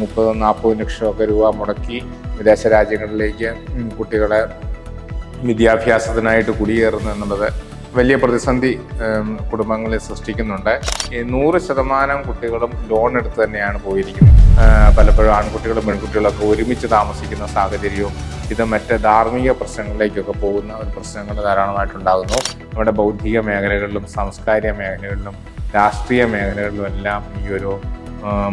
മുപ്പതും നാൽപ്പതും ലക്ഷമൊക്കെ രൂപ മുടക്കി വിദേശ രാജ്യങ്ങളിലേക്ക് കുട്ടികളെ വിദ്യാഭ്യാസത്തിനായിട്ട് കുടിയേറുന്നു എന്നുള്ളത് വലിയ പ്രതിസന്ധി കുടുംബങ്ങളെ സൃഷ്ടിക്കുന്നുണ്ട്. നൂറ് ശതമാനം കുട്ടികളും ലോൺ എടുത്ത് തന്നെയാണ് പോയിരിക്കുന്നത്. പലപ്പോഴും ആൺകുട്ടികളും പെൺകുട്ടികളൊക്കെ ഒരുമിച്ച് താമസിക്കുന്ന സാഹചര്യവും ഇത് മറ്റ് ധാർമ്മിക പ്രശ്നങ്ങളിലേക്കൊക്കെ പോകുന്ന ഒരു പ്രശ്നങ്ങൾ ധാരാളമായിട്ടുണ്ടാകുന്നു. നമ്മുടെ ബൗദ്ധിക മേഖലകളിലും സാംസ്കാരിക മേഖലകളിലും രാഷ്ട്രീയ മേഖലകളിലും എല്ലാം ഈ ഒരു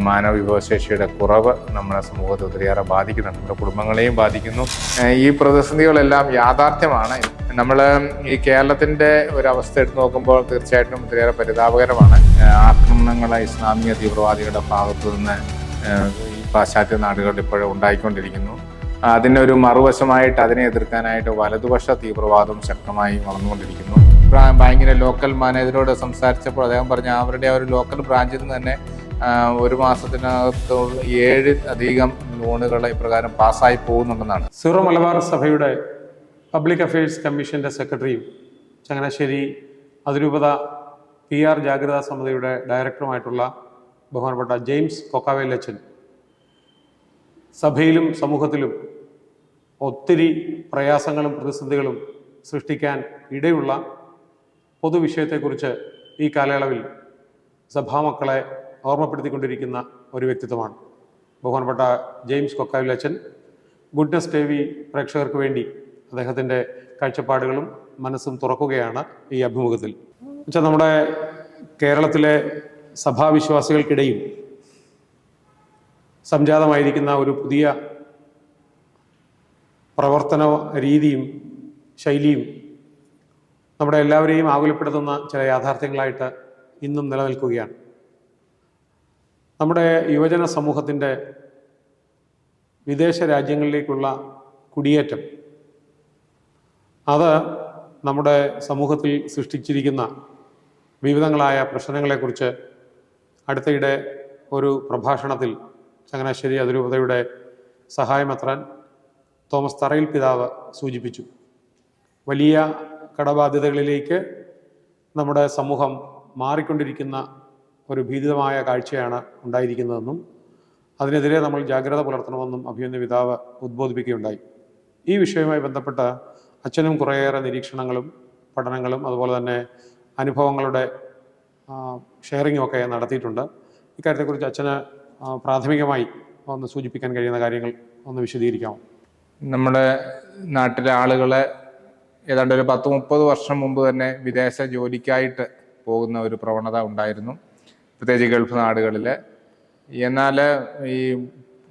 മാനവ വിഭവശേഷിയുടെ കുറവ് നമ്മുടെ സമൂഹത്തെ ഒത്തിരിയേറെ ബാധിക്കുന്നുണ്ട്. നമ്മുടെ കുടുംബങ്ങളെയും ബാധിക്കുന്നു. ഈ പ്രതിസന്ധികളെല്ലാം യാഥാർത്ഥ്യമാണ്. നമ്മൾ ഈ കേരളത്തിന്റെ ഒരു അവസ്ഥ എടുത്ത് നോക്കുമ്പോൾ തീർച്ചയായിട്ടും ഒത്തിരിയേറെ പരിതാപകരമാണ്. ആക്രമണങ്ങൾ ഇസ്ലാമിക തീവ്രവാദികളുടെ ഭാഗത്തു നിന്ന് ഈ പാശ്ചാത്യ നാടുകളിൽ ഇപ്പോഴും ഉണ്ടായിക്കൊണ്ടിരിക്കുന്നു. അതിനൊരു മറുവശമായിട്ട് അതിനെ എതിർക്കാനായിട്ട് വലതുപക്ഷ തീവ്രവാദം ശക്തമായി വളർന്നുകൊണ്ടിരിക്കുന്നു. ബാങ്കിന്റെ ലോക്കൽ മാനേജരോട് സംസാരിച്ചപ്പോൾ അദ്ദേഹം പറഞ്ഞ അവരുടെ ആ ഒരു ലോക്കൽ ബ്രാഞ്ചിൽ നിന്ന് തന്നെ ഒരു മാസത്തിനകത്ത് ഏഴ് അധികം ലോണുകൾ ഇപ്രകാരം പാസ്സായി പോകുന്നുണ്ടെന്നാണ്. സീറോ മലബാർ സഭയുടെ പബ്ലിക് അഫയേഴ്സ് കമ്മീഷന്റെ സെക്രട്ടറിയും ചങ്ങനാശ്ശേരി അതിരൂപത പി ആർ ജാഗ്രതാ സമിതിയുടെ ഡയറക്ടറുമായിട്ടുള്ള ബഹുമാനപ്പെട്ട ജെയിംസ് കൊക്കാവേലച്ചൻ സഭയിലും സമൂഹത്തിലും ഒത്തിരി പ്രയാസങ്ങളും പ്രതിസന്ധികളും സൃഷ്ടിക്കാൻ ഇടയുള്ള പൊതുവിഷയത്തെക്കുറിച്ച് ഈ കാലയളവിൽ സഭാമക്കളെ ഓർമ്മപ്പെടുത്തിക്കൊണ്ടിരിക്കുന്ന ഒരു വ്യക്തിത്വമാണ്. ബഹുമാനപ്പെട്ട ജെയിംസ് കൊക്കാവിലച്ചൻ. ഗുഡ്നസ് ടി വി പ്രേക്ഷകർക്ക് വേണ്ടി അദ്ദേഹത്തിന്റെ കാഴ്ചപ്പാടുകളും മനസ്സും തുറക്കുകയാണ് ഈ അഭിമുഖത്തിൽ. വെച്ചാൽ നമ്മുടെ കേരളത്തിലെ സഭാവിശ്വാസികൾക്കിടയിൽ സംജാതമായിരിക്കുന്ന ഒരു പുതിയ പ്രവർത്തന രീതിയും ശൈലിയും നമ്മുടെ എല്ലാവരെയും ആകുലപ്പെടുത്തുന്ന ചില യാഥാർത്ഥ്യങ്ങളായിട്ട് ഇന്നും നിലനിൽക്കുകയാണ്. നമ്മുടെ യുവജന സമൂഹത്തിന്റെ വിദേശ രാജ്യങ്ങളിലേക്കുള്ള കുടിയേറ്റം. അത് നമ്മുടെ സമൂഹത്തിൽ സൃഷ്ടിച്ചിരിക്കുന്ന വിവിധങ്ങളായ പ്രശ്നങ്ങളെക്കുറിച്ച് അടുത്തയിടെ ഒരു പ്രഭാഷണത്തിൽ ചങ്ങനാശ്ശേരി അതിരൂപതയുടെ സഹായമെത്രാൻ തോമസ് തറയിൽ പിതാവ് സൂചിപ്പിച്ചു. വലിയ കടബാധ്യതകളിലേക്ക് നമ്മുടെ സമൂഹം മാറിക്കൊണ്ടിരിക്കുന്ന ഒരു ഭീതിതമായ കാഴ്ചയാണ് ഉണ്ടായിരിക്കുന്നതെന്നും അതിനെതിരെ നമ്മൾ ജാഗ്രത പുലർത്തണമെന്നും അഭിമന്യ പിതാവ് ഉദ്ബോധിപ്പിക്കുകയുണ്ടായി. ഈ വിഷയവുമായി ബന്ധപ്പെട്ട് അച്ഛനും കുറേയേറെ നിരീക്ഷണങ്ങളും പഠനങ്ങളും അതുപോലെ തന്നെ അനുഭവങ്ങളുടെ ഷെയറിങ്ങും ഒക്കെ നടത്തിയിട്ടുണ്ട്. ഇക്കാര്യത്തെക്കുറിച്ച് അച്ഛന് പ്രാഥമികമായി ഒന്ന് സൂചിപ്പിക്കാൻ കഴിയുന്ന കാര്യങ്ങൾ ഒന്ന് വിശദീകരിക്കാമോ? നമ്മുടെ നാട്ടിലെ ആളുകളെ ഏതാണ്ട് ഒരു പത്ത് മുപ്പത് വർഷം മുമ്പ് തന്നെ വിദേശ ജോലിക്കായിട്ട് പോകുന്ന ഒരു പ്രവണത ഉണ്ടായിരുന്നു. പ്രത്യേകിച്ച് ഗൾഫ് നാടുകളിൽ എന്നാൽ ഈ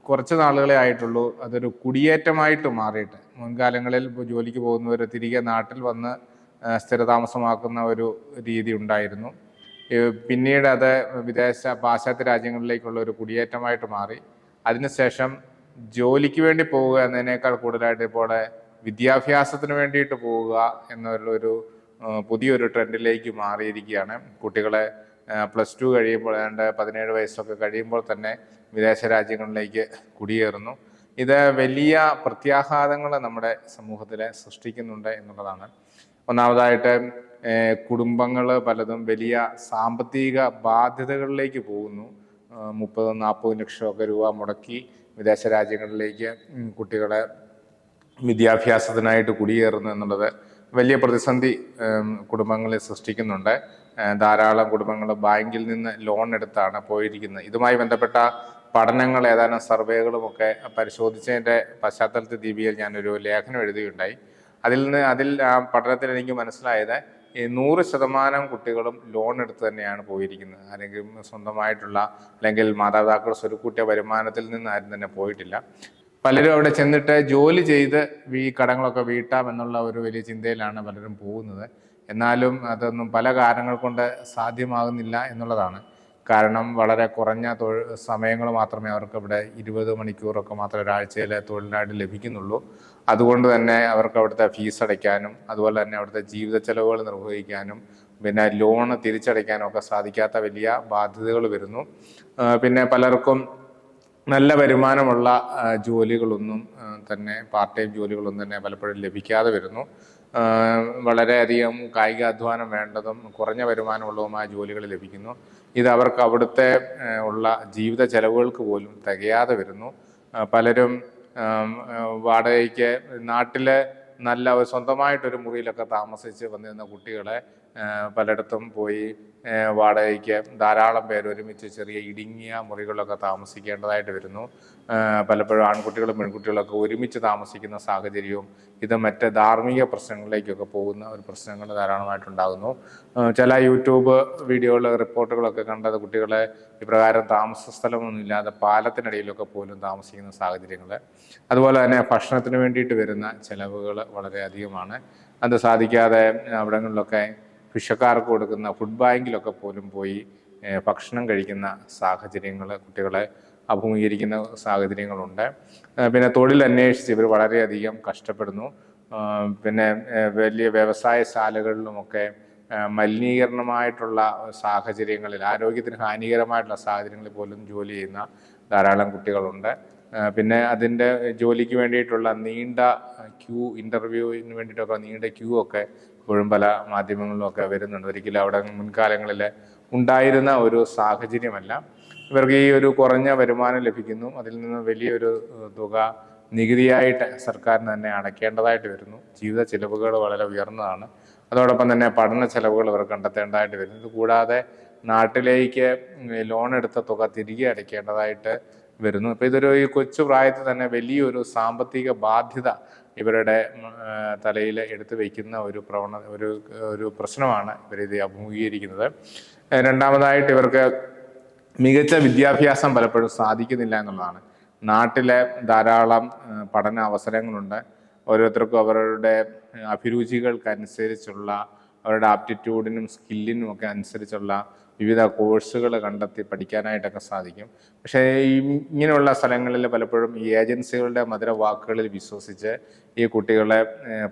കുറച്ച് നാളുകളെ ആയിട്ടുള്ളൂ അതൊരു കുടിയേറ്റമായിട്ട് മാറിയിട്ട്. മുൻകാലങ്ങളിൽ ജോലിക്ക് പോകുന്നവർ തിരികെ നാട്ടിൽ വന്ന് സ്ഥിരതാമസമാക്കുന്ന ഒരു രീതി ഉണ്ടായിരുന്നു. പിന്നീട് അത് വിദേശ പാശ്ചാത്യ രാജ്യങ്ങളിലേക്കുള്ള ഒരു കുടിയേറ്റമായിട്ട് മാറി. അതിനുശേഷം ജോലിക്ക് വേണ്ടി പോവുക എന്നതിനേക്കാൾ കൂടുതലായിട്ട് ഇപ്പോൾ വിദ്യാഭ്യാസത്തിന് വേണ്ടിയിട്ട് പോവുക എന്നുള്ളൊരു പുതിയൊരു ട്രെൻഡിലേക്ക് മാറിയിരിക്കുകയാണ്. കുട്ടികളെ പ്ലസ് ടു കഴിയുമ്പോൾ ഏതാണ്ട് പതിനേഴ് വയസ്സൊക്കെ കഴിയുമ്പോൾ തന്നെ വിദേശ രാജ്യങ്ങളിലേക്ക് കുടിയേറുന്നു. ഇത് വലിയ പ്രത്യാഘാതങ്ങൾ നമ്മുടെ സമൂഹത്തിൽ സൃഷ്ടിക്കുന്നുണ്ട് എന്നുള്ളതാണ്. ഒന്നാമതായിട്ട് കുടുംബങ്ങൾ പലതും വലിയ സാമ്പത്തിക ബാധ്യതകളിലേക്ക് പോകുന്നു. മുപ്പത് നാൽപ്പതും ലക്ഷമൊക്കെ രൂപ മുടക്കി വിദേശ രാജ്യങ്ങളിലേക്ക് കുട്ടികളെ വിദ്യാഭ്യാസത്തിനായിട്ട് കുടിയേറുന്നു എന്നുള്ളത് വലിയ പ്രതിസന്ധി കുടുംബങ്ങളെ സൃഷ്ടിക്കുന്നുണ്ട്. ധാരാളം കുടുംബങ്ങൾ ബാങ്കിൽ നിന്ന് ലോൺ എടുത്താണ് പോയിരിക്കുന്നത്. ഇതുമായി ബന്ധപ്പെട്ട പഠനങ്ങൾ ഏതാനും സർവേകളുമൊക്കെ പരിശോധിച്ചതിന്റെ പശ്ചാത്തലത്തിൽ ദീപികയിൽ ഞാനൊരു ലേഖനം എഴുതുകയുണ്ടായി അതിൽ നിന്ന് അതിൽ ആ പഠനത്തിൽ എനിക്ക് മനസ്സിലായത് നൂറ് ശതമാനം കുട്ടികളും ലോൺ എടുത്ത് തന്നെയാണ് പോയിരിക്കുന്നത്. അല്ലെങ്കിൽ സ്വന്തമായിട്ടുള്ള അല്ലെങ്കിൽ മാതാപിതാക്കൾ സ്വരുക്കൂട്ടിയ വരുമാനത്തിൽ നിന്ന് ആരും തന്നെ പോയിട്ടില്ല. പലരും അവിടെ ചെന്നിട്ട് ജോലി ചെയ്ത് ഈ കടങ്ങളൊക്കെ വീട്ടാം എന്നുള്ള ഒരു വലിയ ചിന്തയിലാണ് പലരും പോകുന്നത്. എന്നാലും അതൊന്നും പല കാരണങ്ങൾ കൊണ്ട് സാധ്യമാകുന്നില്ല എന്നുള്ളതാണ്. കാരണം വളരെ കുറഞ്ഞ തൊഴിൽ സമയങ്ങൾ മാത്രമേ അവർക്ക് ഇവിടെ ഇരുപത് മണിക്കൂറൊക്കെ മാത്രമേ ഒരാഴ്ചയിൽ തൊഴിലിനായിട്ട് ലഭിക്കുന്നുള്ളൂ. അതുകൊണ്ട് തന്നെ അവർക്ക് അവിടുത്തെ ഫീസ് അടയ്ക്കാനും അതുപോലെ തന്നെ അവിടുത്തെ ജീവിത ചെലവുകൾ നിർവഹിക്കാനും പിന്നെ ലോണ് തിരിച്ചടയ്ക്കാനും ഒക്കെ സാധിക്കാത്ത വലിയ ബാധ്യതകൾ വരുന്നു. പിന്നെ പലർക്കും നല്ല വരുമാനമുള്ള ജോലികളൊന്നും തന്നെ പാർട്ട് ടൈം ജോലികളൊന്നും തന്നെ പലപ്പോഴും ലഭിക്കാതെ വരുന്നു. ആ, കായിക അധ്വാനം വേണ്ടതും കുറഞ്ഞ വരുമാനമുള്ളതുമായ ജോലികൾ ലഭിക്കുന്നു. ഇത് അവർക്ക് അവിടുത്തെ ഉള്ള ജീവിത ചെലവുകൾക്ക് പോലും തികയാതെ വരുന്നു. പലരും വാടകയ്ക്ക് നാട്ടിലെ നല്ല സ്വന്തമായിട്ടൊരു മുറിയിലൊക്കെ താമസിച്ച് വന്നിരുന്ന കുട്ടികളെ പലയിടത്തും പോയി വാടകയ്ക്ക് ധാരാളം പേര് ഒരുമിച്ച് ചെറിയ ഇടുങ്ങിയ മുറികളിലൊക്കെ താമസിക്കേണ്ടതായിട്ട് വരുന്നു. പലപ്പോഴും ആൺകുട്ടികളും പെൺകുട്ടികളൊക്കെ ഒരുമിച്ച് താമസിക്കുന്ന സാഹചര്യവും ഇത് മറ്റ് ധാർമ്മിക പ്രശ്നങ്ങളിലേക്കൊക്കെ പോകുന്ന ഒരു പ്രശ്നങ്ങൾ ധാരാളമായിട്ടുണ്ടാകുന്നു. ചില യൂട്യൂബ് വീഡിയോകൾ റിപ്പോർട്ടുകളൊക്കെ കണ്ടത് കുട്ടികളെ ഇപ്രകാരം താമസ സ്ഥലമൊന്നുമില്ലാതെ പാലത്തിനിടയിലൊക്കെ പോലും താമസിക്കുന്ന സാഹചര്യങ്ങൾ. അതുപോലെ തന്നെ ഭക്ഷണത്തിന് വേണ്ടിയിട്ട് വരുന്ന ചിലവുകൾ വളരെ അധികമാണ്. അത് സാധിക്കാതെ അവിടങ്ങളിലൊക്കെ ഭിക്ഷക്കാർക്ക് കൊടുക്കുന്ന ഫുഡ് ബാങ്കിലൊക്കെ പോലും പോയി ഭക്ഷണം കഴിക്കുന്ന സാഹചര്യങ്ങൾ കുട്ടികളെ അഭിമുഖീകരിക്കുന്ന സാഹചര്യങ്ങളുണ്ട്. പിന്നെ തൊഴിൽ അന്വേഷിച്ച് ഇവർ വളരെയധികം കഷ്ടപ്പെടുന്നു. പിന്നെ വലിയ വ്യവസായശാലകളിലുമൊക്കെ ഏഹ്, മലിനീകരണമായിട്ടുള്ള സാഹചര്യങ്ങളിൽ ആരോഗ്യത്തിന് ഹാനികരമായിട്ടുള്ള സാഹചര്യങ്ങളിൽ പോലും ജോലി ചെയ്യുന്ന ധാരാളം കുട്ടികളുണ്ട്. പിന്നെ അതിന്റെ ജോലിക്ക് വേണ്ടിയിട്ടുള്ള നീണ്ട ക്യൂ ഇന്റർവ്യൂവിന് വേണ്ടിയിട്ടൊക്കെ നീണ്ട ക്യൂ ഒക്കെ ഇപ്പോഴും പല മാധ്യമങ്ങളിലൊക്കെ വരുന്നുണ്ട്. ഒരിക്കലും അവിടെ മുൻകാലങ്ങളിൽ ഉണ്ടായിരുന്ന ഒരു സാഹചര്യമല്ല. ഇവർക്ക് ഈ ഒരു കുറഞ്ഞ വരുമാനം ലഭിക്കുന്നു. അതിൽ നിന്ന് വലിയൊരു തുക നികുതിയായിട്ട് സർക്കാരിന് തന്നെ അടയ്ക്കേണ്ടതായിട്ട് വരുന്നു. ജീവിത ചിലവുകൾ വളരെ ഉയർന്നതാണ്. അതോടൊപ്പം തന്നെ പഠന ചെലവുകൾ ഇവർ കണ്ടെത്തേണ്ടതായിട്ട് വരും ഇത് കൂടാതെ നാട്ടിലേക്ക് ലോൺ എടുത്ത തുക തിരികെ അടയ്ക്കേണ്ടതായിട്ട് വരുന്നു. അപ്പോൾ ഇതൊരു ഈ കൊച്ചു പ്രായത്തിൽ തന്നെ വലിയൊരു സാമ്പത്തിക ബാധ്യത ഇവരുടെ തലയിൽ എടുത്തു വയ്ക്കുന്ന ഒരു പ്രവണ ഒരു ഒരു പ്രശ്നമാണ് ഇവരിത് അഭിമുഖീകരിക്കുന്നത്. രണ്ടാമതായിട്ട് ഇവർക്ക് മികച്ച വിദ്യാഭ്യാസം പലപ്പോഴും സാധിക്കുന്നില്ല എന്നുള്ളതാണ്. നാട്ടിലെ ധാരാളം പഠന അവസരങ്ങളുണ്ട്. ഓരോരുത്തർക്കും അവരുടെ അഭിരുചികൾക്കനുസരിച്ചുള്ള അവരുടെ ആപ്റ്റിറ്റ്യൂഡിനും സ്കില്ലിനും ഒക്കെ അനുസരിച്ചുള്ള വിവിധ കോഴ്സുകൾ കണ്ടെത്തി പഠിക്കാനായിട്ടൊക്കെ സാധിക്കും. പക്ഷേ ഇങ്ങനെയുള്ള സ്ഥലങ്ങളിൽ പലപ്പോഴും ഈ ഏജൻസികളുടെ മധുര വാക്കുകളിൽ വിശ്വസിച്ച് ഈ കുട്ടികളെ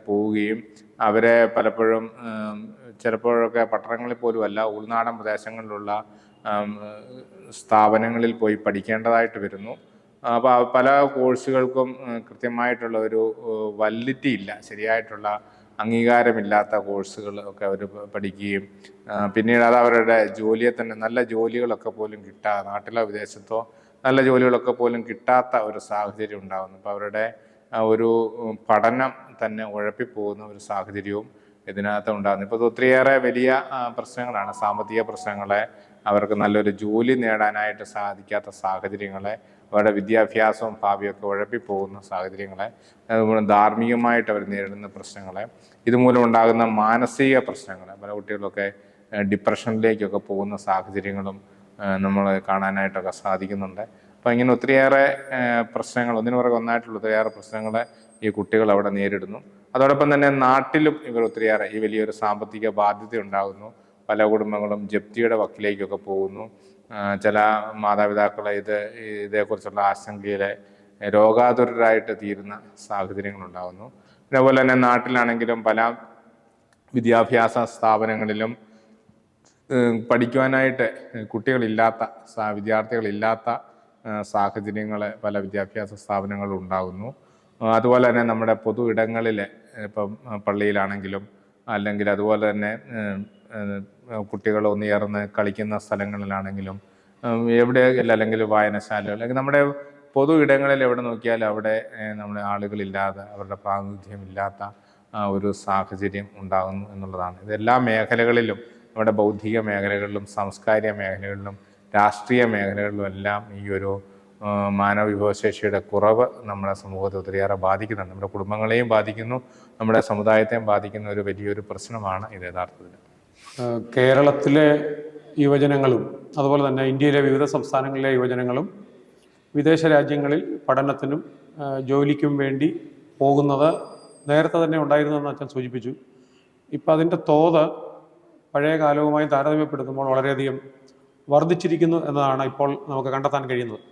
പോവുകയും അവരെ പലപ്പോഴും ചിലപ്പോഴൊക്കെ പട്ടണങ്ങളിൽ പോലും അല്ല ഉൾനാടൻ പ്രദേശങ്ങളിലുള്ള സ്ഥാപനങ്ങളിൽ പോയി പഠിക്കേണ്ടതായിട്ട് വരുന്നു. അപ്പോൾ പല കോഴ്സുകൾക്കും കൃത്യമായിട്ടുള്ള ഒരു വല്ലിറ്റി ഇല്ല. ശരിയായിട്ടുള്ള അംഗീകാരമില്ലാത്ത കോഴ്സുകൾ ഒക്കെ അവർ പഠിക്കുകയും പിന്നീട് അത് അവരുടെ ജോലിയെ തന്നെ നല്ല ജോലികളൊക്കെ പോലും കിട്ടാതെ നാട്ടിലോ വിദേശത്തോ നല്ല ജോലികളൊക്കെ പോലും കിട്ടാത്ത ഒരു സാഹചര്യം ഉണ്ടാകുന്നു അപ്പോൾ അവരുടെ ഒരു പഠനം തന്നെ ഉഴപ്പിപ്പോകുന്ന ഒരു സാഹചര്യവും ഇതിനകത്ത് ഉണ്ടാകുന്നത് ഇപ്പോൾ ഒത്തിരിയേറെ വലിയ പ്രശ്നങ്ങളാണ്. സാമ്പത്തിക പ്രശ്നങ്ങളെ അവർക്ക് നല്ലൊരു ജോലി നേടാനായിട്ട് സാധിക്കാത്ത സാഹചര്യങ്ങളെ അവരുടെ വിദ്യാഭ്യാസവും ഭാവിയൊക്കെ ഉഴപ്പിപ്പോകുന്ന സാഹചര്യങ്ങളെ അതുപോലെ ധാർമ്മികമായിട്ട് അവർ നേരിടുന്ന പ്രശ്നങ്ങളെ ഇതുമൂലം ഉണ്ടാകുന്ന മാനസിക പ്രശ്നങ്ങൾ പല കുട്ടികളൊക്കെ ഡിപ്രഷനിലേക്കൊക്കെ പോകുന്ന സാഹചര്യങ്ങളും നമ്മൾ കാണാനായിട്ടൊക്കെ സാധിക്കുന്നുണ്ട്. അപ്പോൾ ഇങ്ങനെ ഒത്തിരിയേറെ പ്രശ്നങ്ങൾ ഒന്നിനു പുറകെ ഒന്നായിട്ടുള്ള ഒത്തിരിയേറെ പ്രശ്നങ്ങൾ ഈ കുട്ടികൾ അവിടെ നേരിടുന്നു. അതോടൊപ്പം തന്നെ നാട്ടിലും ഇവർ ഒത്തിരിയേറെ ഈ വലിയൊരു സാമ്പത്തിക ബാധ്യത ഉണ്ടാകുന്നു. പല കുടുംബങ്ങളും ജപ്തിയുടെ വക്കിലേക്കൊക്കെ പോകുന്നു. ചില മാതാപിതാക്കൾ ഇത് ഇതേക്കുറിച്ചുള്ള ആശങ്കയിലെ രോഗാതുരരായിട്ട് തീരുന്ന സാഹചര്യങ്ങളുണ്ടാകുന്നു. അതുപോലെ തന്നെ നാട്ടിലാണെങ്കിലും പല വിദ്യാഭ്യാസ സ്ഥാപനങ്ങളിലും പഠിക്കുവാനായിട്ട് കുട്ടികളില്ലാത്ത വിദ്യാർത്ഥികളില്ലാത്ത സാഹചര്യങ്ങൾ പല വിദ്യാഭ്യാസ സ്ഥാപനങ്ങളിലും ഉണ്ടാകുന്നു. അതുപോലെ തന്നെ നമ്മുടെ പൊതു ഇടങ്ങളിൽ ഇപ്പം പള്ളിയിലാണെങ്കിലും അല്ലെങ്കിൽ അതുപോലെ തന്നെ കുട്ടികൾ ഒന്നുചേർന്ന് കളിക്കുന്ന സ്ഥലങ്ങളിലാണെങ്കിലും എവിടെ അല്ലെങ്കിൽ വായനശാലകൾ നമ്മുടെ പൊതു ഇടങ്ങളിൽ എവിടെ നോക്കിയാലും അവിടെ നമ്മുടെ ആളുകളില്ലാതെ അവരുടെ പ്രാതിനിധ്യമില്ലാത്ത ഒരു സാഹചര്യം ഉണ്ടാകുന്നു എന്നുള്ളതാണ്. ഇതെല്ലാ മേഖലകളിലും നമ്മുടെ ബൗദ്ധിക മേഖലകളിലും സാംസ്കാരിക മേഖലകളിലും രാഷ്ട്രീയ മേഖലകളിലും എല്ലാം ഈ ഒരു മാനവ വിഭവശേഷിയുടെ കുറവ് നമ്മുടെ സമൂഹത്തെ ഒത്തിരിയേറെ ബാധിക്കുന്നുണ്ട്. നമ്മുടെ കുടുംബങ്ങളെയും ബാധിക്കുന്നു. നമ്മുടെ സമുദായത്തെയും ബാധിക്കുന്ന ഒരു വലിയൊരു പ്രശ്നമാണ് ഇത് യഥാർത്ഥത്തിൽ. കേരളത്തിലെ യുവജനങ്ങളും അതുപോലെ തന്നെ ഇന്ത്യയിലെ വിവിധ സംസ്ഥാനങ്ങളിലെ യുവജനങ്ങളും വിദേശ രാജ്യങ്ങളിൽ പഠനത്തിനും ജോലിക്കും വേണ്ടി പോകുന്നത് നേരത്തെ തന്നെ ഉണ്ടായിരുന്നെന്ന് അച്ഛൻ സൂചിപ്പിച്ചു. ഇപ്പം അതിന്റെ തോത് പഴയ കാലവുമായി താരതമ്യപ്പെടുത്തുമ്പോൾ വളരെയധികം വർദ്ധിച്ചിരിക്കുന്നു എന്നതാണ് ഇപ്പോൾ നമുക്ക് കണ്ടെത്താൻ കഴിയുന്നത്.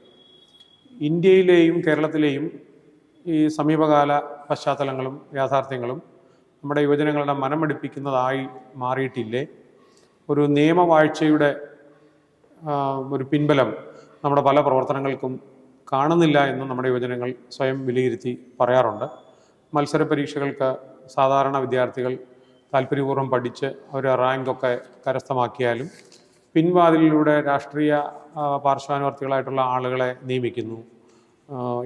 ഇന്ത്യയിലെയും കേരളത്തിലെയും ഈ സമീപകാല പശ്ചാത്തലങ്ങളും യാഥാർത്ഥ്യങ്ങളും നമ്മുടെ യുവജനങ്ങളുടെ മനമടുപ്പിക്കുന്നതായി മാറിയിട്ടില്ലേ? ഒരു നിയമവാഴ്ചയുടെ ഒരു പിൻബലം നമ്മുടെ പല പ്രവർത്തനങ്ങൾക്കും കാണുന്നില്ല എന്ന് നമ്മുടെ യുവജനങ്ങൾ സ്വയം വിലയിരുത്തി പറയാറുണ്ട്. മത്സര പരീക്ഷകൾക്ക് സാധാരണ വിദ്യാർത്ഥികൾ താല്പര്യപൂർവം പഠിച്ച് അവർ റാങ്കൊക്കെ കരസ്ഥമാക്കിയാലും പിൻവാതിലിലൂടെ രാഷ്ട്രീയ പാർശ്വാനുവർത്തികളായിട്ടുള്ള ആളുകളെ നിയമിക്കുന്നു.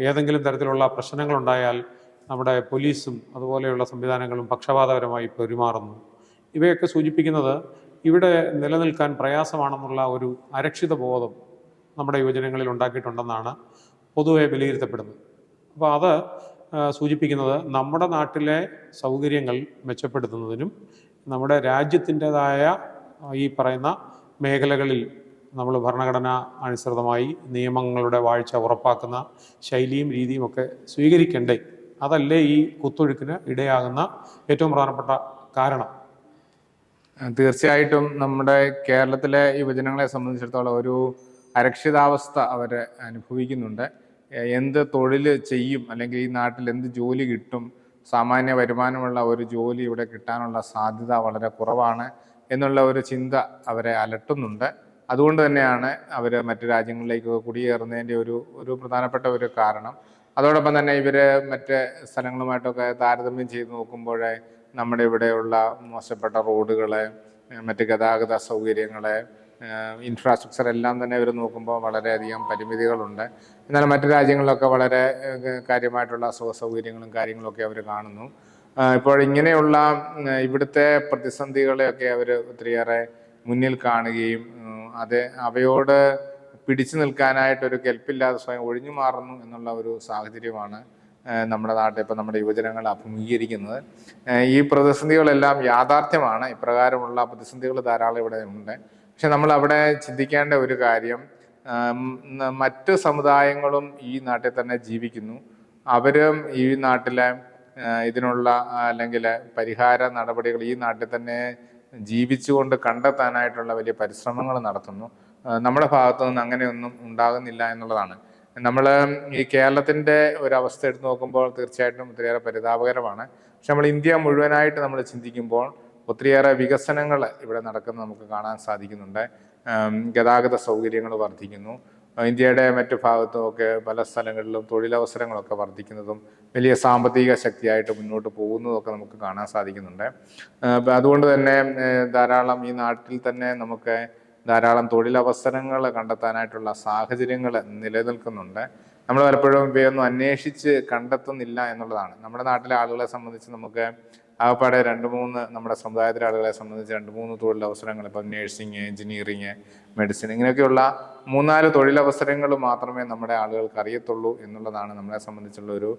ഏതെങ്കിലും തരത്തിലുള്ള പ്രശ്നങ്ങളുണ്ടായാൽ നമ്മുടെ പോലീസും അതുപോലെയുള്ള സംവിധാനങ്ങളും പക്ഷപാതപരമായി പെരുമാറുന്നു. ഇവയൊക്കെ സൂചിപ്പിക്കുന്നത് ഇവിടെ നിലനിൽക്കാൻ പ്രയാസമാണെന്നുള്ള ഒരു അരക്ഷിത ബോധം നമ്മുടെ യുവജനങ്ങളിൽ ഉണ്ടാക്കിയിട്ടുണ്ടെന്നാണ് പൊതുവെ വിലയിരുത്തപ്പെടുന്നത്. അപ്പോൾ അത് സൂചിപ്പിക്കുന്നത് നമ്മുടെ നാട്ടിലെ സൗകര്യങ്ങൾ മെച്ചപ്പെടുത്തുന്നതിനും നമ്മുടെ രാജ്യത്തിന്റെതായ ഈ പറയുന്ന മേഖലകളിൽ നമ്മൾ ഭരണഘടന അനുസൃതമായി നിയമങ്ങളുടെ വാഴ്ച ഉറപ്പാക്കുന്ന ശൈലിയും രീതിയും ഒക്കെ സ്വീകരിക്കണ്ടേ? അതല്ലേ ഈ കുത്തൊഴുക്കിന് ഇടയാകുന്ന ഏറ്റവും പ്രധാനപ്പെട്ട കാരണം. തീർച്ചയായിട്ടും നമ്മുടെ കേരളത്തിലെ യുവജനങ്ങളെ സംബന്ധിച്ചിടത്തോളം ഒരു അരക്ഷിതാവസ്ഥ അവർ അനുഭവിക്കുന്നുണ്ട്. എന്ത് തൊഴിൽ ചെയ്യും അല്ലെങ്കിൽ ഈ നാട്ടിൽ എന്ത് ജോലി കിട്ടും സാമാന്യ വരുമാനമുള്ള ഒരു ജോലി ഇവിടെ കിട്ടാനുള്ള സാധ്യത വളരെ കുറവാണ്. എന്നുള്ള ഒരു ചിന്ത അവരെ അലട്ടുന്നുണ്ട്. അതുകൊണ്ട് തന്നെയാണ് അവർ മറ്റു രാജ്യങ്ങളിലേക്ക് കുടിയേറുന്നതിന്റെ ഒരു ഒരു പ്രധാനപ്പെട്ട ഒരു കാരണം. അതോടൊപ്പം തന്നെ ഇവർ മറ്റ് സ്ഥലങ്ങളുമായിട്ടൊക്കെ താരതമ്യം ചെയ്ത് നോക്കുമ്പോൾ നമ്മുടെ ഇവിടെയുള്ള മോശപ്പെട്ട റോഡുകൾ മറ്റ് ഗതാഗത സൗകര്യങ്ങൾ ഇൻഫ്രാസ്ട്രക്ചർ എല്ലാം തന്നെ ഇവർ നോക്കുമ്പോൾ വളരെയധികം പരിമിതികളുണ്ട്. എന്നാൽ മറ്റു രാജ്യങ്ങളിലൊക്കെ വളരെ കാര്യമായിട്ടുള്ള സുഖ സൗകര്യങ്ങളും കാര്യങ്ങളൊക്കെ അവർ കാണുന്നു. ഇപ്പോൾ ഇങ്ങനെയുള്ള ഇവിടുത്തെ പ്രതിസന്ധികളെയൊക്കെ അവർ ഒത്തിരിയേറെ മുന്നിൽ കാണുകയും അത് അവയോട് പിടിച്ചു നിൽക്കാനായിട്ടൊരു കെൽപ്പില്ലാതെ സ്വയം ഒഴിഞ്ഞു മാറുന്നു എന്നുള്ള ഒരു സാഹചര്യമാണ് നമ്മുടെ നാട്ടിൽ ഇപ്പം നമ്മുടെ യുവജനങ്ങൾ അഭിമുഖീകരിക്കുന്നത്. ഈ പ്രതിസന്ധികളെല്ലാം യാഥാർത്ഥ്യമാണ് ഇപ്രകാരമുള്ള പ്രതിസന്ധികൾ ധാരാളം ഇവിടെ ഉണ്ട്. പക്ഷെ നമ്മൾ അവിടെ ചിന്തിക്കേണ്ട ഒരു കാര്യം മറ്റ് സമുദായങ്ങളും ഈ നാട്ടിൽ തന്നെ ജീവിക്കുന്നു. അവരും ഈ നാട്ടിലെ ഇതിനുള്ള അല്ലെങ്കിൽ പരിഹാര നടപടികൾ ഈ നാട്ടിൽ തന്നെ ജീവിച്ചുകൊണ്ട് കണ്ടെത്താനായിട്ടുള്ള വലിയ പരിശ്രമങ്ങൾ നടത്തുന്നു. നമ്മുടെ ഭാഗത്തു നിന്ന് അങ്ങനെയൊന്നും ഉണ്ടാകുന്നില്ല എന്നുള്ളതാണ്. നമ്മൾ ഈ കേരളത്തിന്റെ ഒരവസ്ഥ എടുത്തു നോക്കുമ്പോൾ തീർച്ചയായിട്ടും ഒത്തിരിയേറെ പരിതാപകരമാണ്. പക്ഷെ നമ്മൾ ഇന്ത്യ മുഴുവനായിട്ട് നമ്മൾ ചിന്തിക്കുമ്പോൾ ഒത്തിരിയേറെ വികസനങ്ങൾ ഇവിടെ നടക്കുന്നത് നമുക്ക് കാണാൻ സാധിക്കുന്നുണ്ട്. ഗതാഗത സൗകര്യങ്ങൾ വർദ്ധിക്കുന്നു. ഇന്ത്യയുടെ മറ്റു ഭാഗത്തുമൊക്കെ പല സ്ഥലങ്ങളിലും തൊഴിലവസരങ്ങളൊക്കെ വർദ്ധിക്കുന്നതും വലിയ സാമ്പത്തിക ശക്തിയായിട്ട് മുന്നോട്ട് പോകുന്നതൊക്കെ നമുക്ക് കാണാൻ സാധിക്കുന്നുണ്ട്. അതുകൊണ്ട് തന്നെ ധാരാളം ഈ നാട്ടിൽ തന്നെ നമുക്ക് ധാരാളം തൊഴിലവസരങ്ങൾ കണ്ടെത്താനായിട്ടുള്ള സാഹചര്യങ്ങൾ നിലനിൽക്കുന്നുണ്ട്. നമ്മൾ പലപ്പോഴും ഇവയൊന്നും അന്വേഷിച്ച് കണ്ടെത്തുന്നില്ല എന്നുള്ളതാണ്. നമ്മുടെ നാട്ടിലെ ആളുകളെ സംബന്ധിച്ച് നമുക്ക് ആകപ്പാടെ രണ്ട് മൂന്ന് നമ്മുടെ സമുദായത്തിലെ ആളുകളെ സംബന്ധിച്ച് രണ്ട് മൂന്ന് തൊഴിലവസരങ്ങൾ ഇപ്പം നേഴ്സിങ് എഞ്ചിനീയറിങ് മെഡിസിൻ ഇങ്ങനെയൊക്കെയുള്ള മൂന്നാൽ തൊഴിലവസരങ്ങൾ മാത്രമേ നമ്മുടെ ആളുകൾക്ക് അറിയത്തുള്ളൂ എന്നുള്ളതാണ് നമ്മളെ സംബന്ധിച്ചുള്ള ഒരു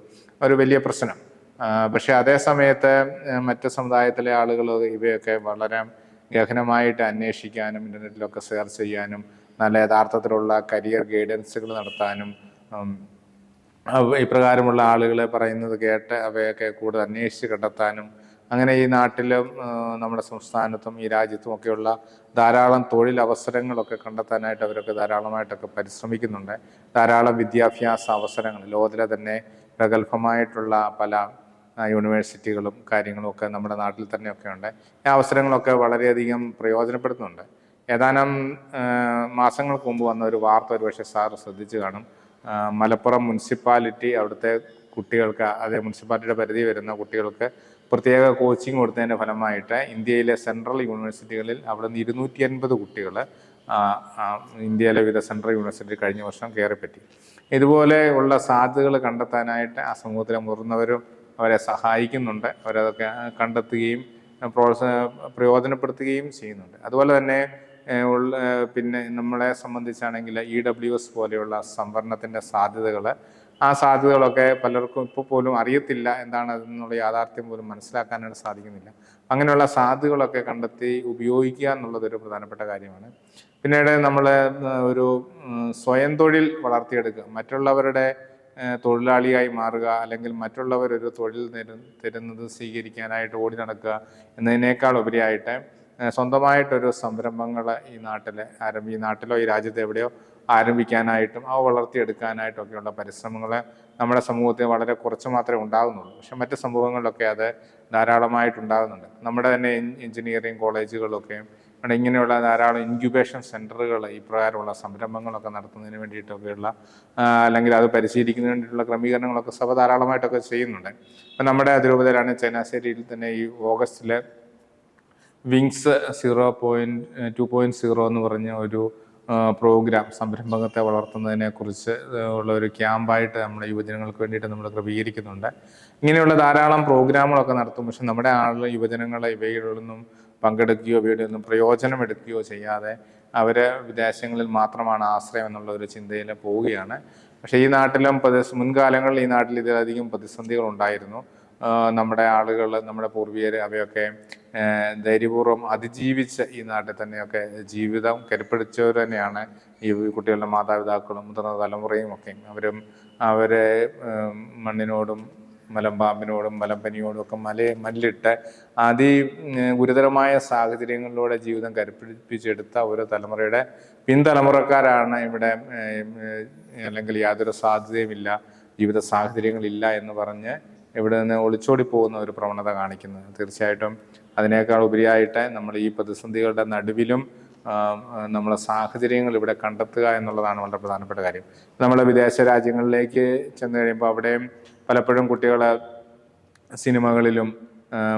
ഒരു വലിയ പ്രശ്നം. പക്ഷെ അതേ സമയത്ത് മറ്റു സമുദായത്തിലെ ആളുകൾ ഇവയൊക്കെ വളരെ ഗഹനമായിട്ട് അന്വേഷിക്കാനും ഇന്റർനെറ്റിലൊക്കെ സെർച്ച് ചെയ്യാനും നല്ല യഥാർത്ഥത്തിലുള്ള കരിയർ ഗൈഡൻസുകൾ നടത്താനും ഇപ്രകാരമുള്ള ആളുകൾ പറയുന്നത് കേട്ട് അവയൊക്കെ കൂടുതൽ അന്വേഷിച്ച് കണ്ടെത്താനും അങ്ങനെ ഈ നാട്ടിലും നമ്മുടെ സംസ്ഥാനത്തും ഈ രാജ്യത്തും ഒക്കെയുള്ള ധാരാളം തൊഴിലവസരങ്ങളൊക്കെ കണ്ടെത്താനായിട്ട് അവരൊക്കെ ധാരാളമായിട്ടൊക്കെ പരിശ്രമിക്കുന്നുണ്ട്. ധാരാളം വിദ്യാഭ്യാസ അവസരങ്ങൾ. ലോകത്തിലെ തന്നെ പ്രഗത്ഭമായിട്ടുള്ള പല യൂണിവേഴ്സിറ്റികളും കാര്യങ്ങളും ഒക്കെ നമ്മുടെ നാട്ടിൽ തന്നെയൊക്കെ ഉണ്ട്. ഈ അവസരങ്ങളൊക്കെ വളരെയധികം പ്രയോജനപ്പെടുത്തുന്നുണ്ട്. ഏതാനും മാസങ്ങൾക്ക് മുമ്പ് വന്ന ഒരു വാർത്ത ഒരുപക്ഷെ സാറ് ശ്രദ്ധിച്ചു കാണും. മലപ്പുറം മുനിസിപ്പാലിറ്റി അവിടുത്തെ കുട്ടികൾക്ക് അതേ മുനിസിപ്പാലിറ്റിയുടെ പരിധി വരുന്ന കുട്ടികൾക്ക് പ്രത്യേക കോച്ചിങ് കൊടുത്തതിന്റെ ഫലമായിട്ട് ഇന്ത്യയിലെ സെൻട്രൽ യൂണിവേഴ്സിറ്റികളിൽ അവിടെ നിന്ന് ഇരുന്നൂറ്റി അൻപത് കുട്ടികൾ ഇന്ത്യയിലെ വിവിധ സെൻട്രൽ യൂണിവേഴ്സിറ്റി കഴിഞ്ഞ വർഷം കയറിപ്പറ്റി. ഇതുപോലെ ഉള്ള സാധ്യതകൾ കണ്ടെത്താനായിട്ട് ആ സമൂഹത്തിലെ മുതിർന്നവരും അവരെ സഹായിക്കുന്നുണ്ട്. അവരതൊക്കെ കണ്ടെത്തുകയും പ്രോത്സാ പ്രയോജനപ്പെടുത്തുകയും ചെയ്യുന്നുണ്ട്. അതുപോലെ തന്നെ ഉള്ള പിന്നെ നമ്മളെ സംബന്ധിച്ചാണെങ്കിൽ ഇ ഡബ്ല്യു എസ് പോലെയുള്ള സംവരണത്തിന്റെ സാധ്യതകൾ ആ സാധ്യതകളൊക്കെ പലർക്കും ഇപ്പോൾ പോലും അറിയത്തില്ല എന്താണ് അതെന്നുള്ള യാഥാർത്ഥ്യം പോലും മനസ്സിലാക്കാനായിട്ട് സാധിക്കുന്നില്ല. അങ്ങനെയുള്ള സാധ്യതകളൊക്കെ കണ്ടെത്തി ഉപയോഗിക്കുക എന്നുള്ളതൊരു പ്രധാനപ്പെട്ട കാര്യമാണ്. പിന്നീട് നമ്മൾ ഒരു സ്വയം തൊഴിൽ വളർത്തിയെടുക്കുക. മറ്റുള്ളവരുടെ തൊഴിലാളിയായി മാറുക അല്ലെങ്കിൽ മറ്റുള്ളവർ ഒരു തൊഴിൽ തരു തരുന്നത് സ്വീകരിക്കാനായിട്ട് ഓടി നടക്കുക എന്നതിനേക്കാൾ ഉപരിയായിട്ട് സ്വന്തമായിട്ടൊരു സംരംഭങ്ങൾ ഈ നാട്ടിൽ ആരംഭി നാട്ടിലോ ഈ രാജ്യത്ത് എവിടെയോ ആരംഭിക്കാനായിട്ടും അവ വളർത്തിയെടുക്കാനായിട്ടും ഒക്കെയുള്ള പരിശ്രമങ്ങൾ നമ്മുടെ സമൂഹത്തിൽ വളരെ കുറച്ച് മാത്രമേ ഉണ്ടാകുന്നുള്ളൂ പക്ഷെ മറ്റ് സമൂഹങ്ങളിലൊക്കെ അത് ധാരാളമായിട്ടുണ്ടാകുന്നുണ്ട് നമ്മുടെ തന്നെ എഞ്ചിനീയറിംഗ് കോളേജുകളൊക്കെ അവിടെ ഇങ്ങനെയുള്ള ധാരാളം ഇൻക്യുബേഷൻ സെന്ററുകൾ ഇപ്രകാരമുള്ള പ്രകാരമുള്ള സംരംഭങ്ങളൊക്കെ നടത്തുന്നതിന് വേണ്ടിയിട്ടൊക്കെയുള്ള അല്ലെങ്കിൽ അത് പരിശീലിക്കുന്നതിന് വേണ്ടിയിട്ടുള്ള ക്രമീകരണങ്ങളൊക്കെ സഭ ധാരാളമായിട്ടൊക്കെ ചെയ്യുന്നുണ്ട്. ഇപ്പം നമ്മുടെ അതിരൂപതയിലാണ് ചങ്ങനാശ്ശേരിയിൽ തന്നെ ഈ ഓഗസ്റ്റിൽ wings zero point two point zero എന്ന് പറഞ്ഞ ഒരു പ്രോഗ്രാം സംരംഭകത്തെ വളർത്തുന്നതിനെ കുറിച്ച് ഉള്ള ഒരു ക്യാമ്പായിട്ട് നമ്മുടെ യുവജനങ്ങൾക്ക് വേണ്ടിയിട്ട് നമ്മൾ ക്രമീകരിക്കുന്നുണ്ട്. ഇങ്ങനെയുള്ള ധാരാളം പ്രോഗ്രാമുകളൊക്കെ നടത്തും. പക്ഷെ നമ്മുടെ ആളുകൾ യുവജനങ്ങളെ ഇവയിലൊന്നും പങ്കെടുക്കുകയോ ഇവയുടെ ഒന്നും പ്രയോജനം എടുക്കുകയോ ചെയ്യാതെ അവർ വിദേശങ്ങളിൽ മാത്രമാണ് ആശ്രയം എന്നുള്ള ഒരു ചിന്തയിൽ പോവുകയാണ്. പക്ഷേ ഈ നാട്ടിലും പ്രതി മുൻകാലങ്ങളിൽ ഈ നാട്ടിൽ ഇതിലധികം പ്രതിസന്ധികൾ ഉണ്ടായിരുന്നു. നമ്മുടെ ആളുകൾ നമ്മുടെ പൂർവികർ അവയൊക്കെ ധൈര്യപൂർവം അതിജീവിച്ച് ഈ നാട്ടിൽ തന്നെയൊക്കെ ജീവിതം കരുപ്പിടിച്ചവർ തന്നെയാണ് ഈ കുട്ടികളുടെ മാതാപിതാക്കളും മുതിർന്ന തലമുറയും ഒക്കെ. അവരും അവരെ മണ്ണിനോടും മലമ്പാമ്പിനോടും മലമ്പനിയോടും ഒക്കെ മല മല്ലിട്ട് അതി ഗുരുതരമായ സാഹചര്യങ്ങളിലൂടെ ജീവിതം കരുപ്പിടിപ്പിച്ചെടുത്ത ഒരു തലമുറയുടെ പിൻതലമുറക്കാരാണ് ഇവിടെ അല്ലെങ്കിൽ യാതൊരു സാധ്യതയുമില്ല ജീവിത സാഹചര്യങ്ങളില്ല എന്ന് പറഞ്ഞ് ഇവിടെ നിന്ന് ഒളിച്ചോടി പോകുന്ന ഒരു പ്രവണത കാണിക്കുന്നത്. തീർച്ചയായിട്ടും അതിനേക്കാൾ ഉപരിയായിട്ട് നമ്മൾ ഈ പ്രതിസന്ധികളുടെ നടുവിലും നമ്മളെ സാഹചര്യങ്ങൾ ഇവിടെ കണ്ടെത്തുക എന്നുള്ളതാണ് വളരെ പ്രധാനപ്പെട്ട കാര്യം. നമ്മൾ വിദേശ രാജ്യങ്ങളിലേക്ക് ചെന്ന് കഴിയുമ്പോൾ അവിടെയും പലപ്പോഴും കുട്ടികൾ സിനിമകളിലും